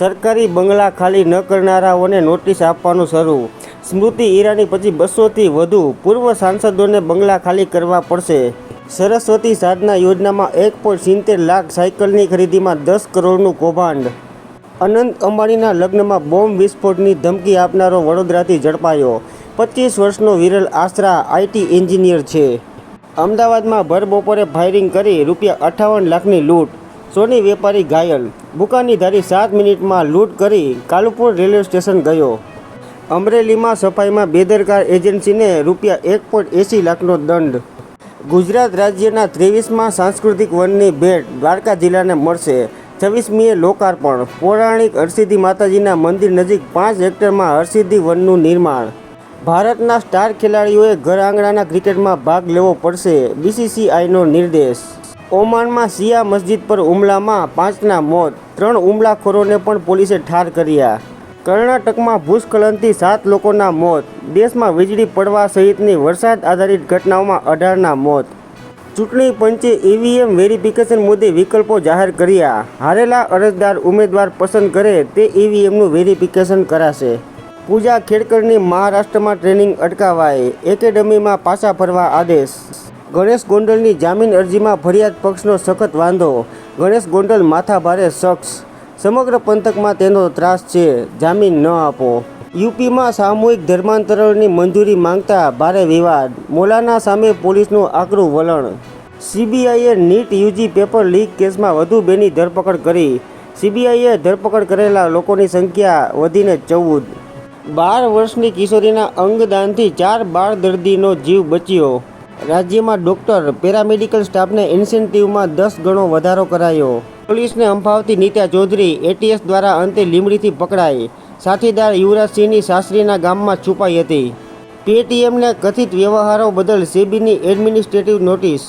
સરકારી બંગલા ખાલી ન કરનારાઓને નોટિસ આપવાનું શરૂ. સ્મૃતિ ઈરાની પછી બસોથી વધુ પૂર્વ સાંસદોને બંગલા ખાલી કરવા પડશે. સરસ્વતી સાધના યોજનામાં એક પોઈન્ટ સિત્તેર લાખ સાયકલની ખરીદીમાં દસ કરોડનું કૌભાંડ. અનંત અંબાણીના લગ્નમાં બોમ્બ વિસ્ફોટની ધમકી આપનારો વડોદરાથી ઝડપાયો. પચીસ વર્ષનો વિરલ આશરા આઈટી એન્જિનિયર છે. અમદાવાદમાં ભર બપોરે ફાયરિંગ કરી રૂપિયા અઠ્ઠાવન લાખની લૂંટ. સોની વેપારી ઘાયલ બુકાનીધારી સાત મિનિટમાં લૂંટ કરી કાલુપુર રેલવે સ્ટેશન ગયો. અમરેલીમાં સફાઈમાં બેદરકાર એજન્સીને રૂપિયા એક પોઈન્ટ એંસી લાખનો દંડ. ગુજરાત રાજ્યના ત્રેવીસમાં સાંસ્કૃતિક વનની ભેટ દ્વારકા જિલ્લાને મળશે. છવ્વીસમીએ લોકાર્પણ. પૌરાણિક હરસિદ્ધિ માતાજીના મંદિર નજીક પાંચ હેક્ટરમાં હરસિદ્ધિ વનનું નિર્માણ. ભારતના સ્ટાર ખેલાડીઓએ ઘર આંગણાના ક્રિકેટમાં ભાગ લેવો પડશે. બીસીસીઆઈનો નિર્દેશ. ઓમાનમાં શિયા મસ્જિદ પર હુમલામાં પાંચના મોત, ત્રણ હુમલાખોરોને પણ પોલીસે ઠાર કર્યા. કર્ણાટકમાં ભૂસ્ખલનથી સાત લોકોના મોત, દેશમાં વીજળી પડવા સહિતની વરસાદ આધારિત ઘટનાઓમાં અઢારના મોત. ચૂંટણી પંચે ઈવીએમ વેરિફિકેશન મુદ્દે વિકલ્પો જાહેર કર્યા. હારેલા અરજદાર ઉમેદવાર પસંદ કરે તે ઈવીએમનું વેરિફિકેશન કરાશે. પૂજા ખેડકરની મહારાષ્ટ્રમાં ટ્રેનિંગ અટકાવાય. એકેડમીમાં પાછા ફરવા આદેશ ગણેશ ગોંડલની જામીન અરજીમાં ફરિયાદ પક્ષનો સખત વાંધો. ગણેશ ગોંડલ માથાભારે શખ્સ. સમગ્ર પંથકમાં તેનો ત્રાસ છે. જામીન ન આપો. યુપીમાં સામૂહિક ધર્માંતરણની મંજૂરી માંગતા ભારે વિવાદ. મોલાના સામે પોલીસનું આકરું વલણ. સીબીઆઈએ નીટ યુજી પેપર લીક કેસમાં વધુ બેની ધરપકડ કરી. સીબીઆઈએ ધરપકડ કરેલા લોકોની સંખ્યા વધીને ચૌદ. બાર વર્ષની કિશોરીના અંગદાનથી ચાર બાળ દર્દીનો જીવ બચ્યો. રાજ્યમાં ડોક્ટર, પેરામેડિકલ સ્ટાફને ઇન્સેન્ટિવમાં દસ ગણો વધારો કરાયો. પોલીસને અંફાવતી નીતા ચૌધરી એટીએસ દ્વારા અંતે લીમડીથી પકડાઈ. સાથીદાર યુવરાજસિંહની સાસરીના ગામમાં છુપાઈ હતી. પેટીએમને કથિત વ્યવહારો બદલ સેબીની એડમિનિસ્ટ્રેટિવ નોટિસ